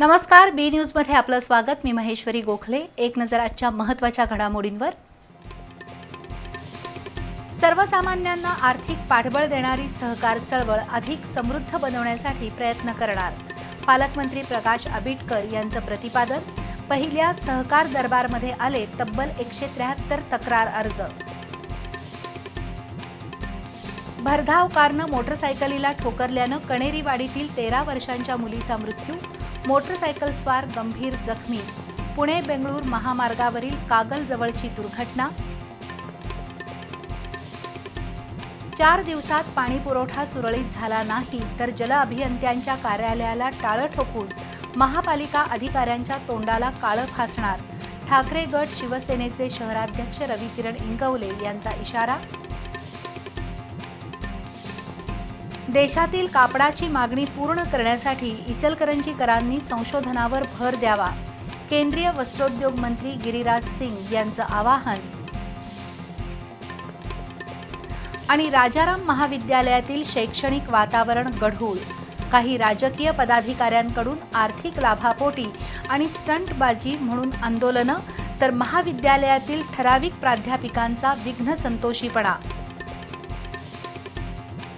नमस्कार बी न्यूजमध्ये आपलं स्वागत. मी महेश्वरी गोखले. एक नजर आजच्या महत्त्वाच्या घडामोडींवर. सर्वसामान्यांना आर्थिक पाठबळ देणारी सहकार चळवळ अधिक समृद्ध बनवण्यासाठी प्रयत्न करणार. पालकमंत्री प्रकाश आबिटकर यांचं प्रतिपादन. पहिल्या सहकार दरबारमध्ये आले तब्बल एकशे त्र्याहत्तर तक्रार अर्ज. भरधाव कारनं मोटरसायकलीला ठोकरल्यानं कणेरीवाडीतील तेरा वर्षांच्या मुलीचा मृत्यू मोटरसायकल स्वार गंभीर जखमी. पुणे बेंगळूर महामार्गावरील कागल जवळची दुर्घटना. चार दिवसात पाणी पुरवठा सुरळीत झाला नाही तर जल अभियंत्यांच्या कार्यालयाला टाळं ठोकून महापालिका अधिकाऱ्यांच्या तोंडाला काळं फासणार. ठाकरे गट शिवसेनेचे शहराध्यक्ष रविकिरण इंगवले यांचा इशारा देशातील कापडाची मागणी पूर्ण करण्यासाठी इचलकरंजीकरांनी संशोधनावर भर द्यावा. केंद्रीय वस्त्रोद्योग मंत्री गिरिराज सिंग यांचं आवाहन. आणि राजाराम महाविद्यालयातील शैक्षणिक वातावरण गढूळ. काही राजकीय पदाधिकाऱ्यांकडून आर्थिक लाभापोटी आणि स्टंटबाजी म्हणून आंदोलनं तर महाविद्यालयातील ठराविक प्राध्यापिकांचा विघ्न संतोषीपणा.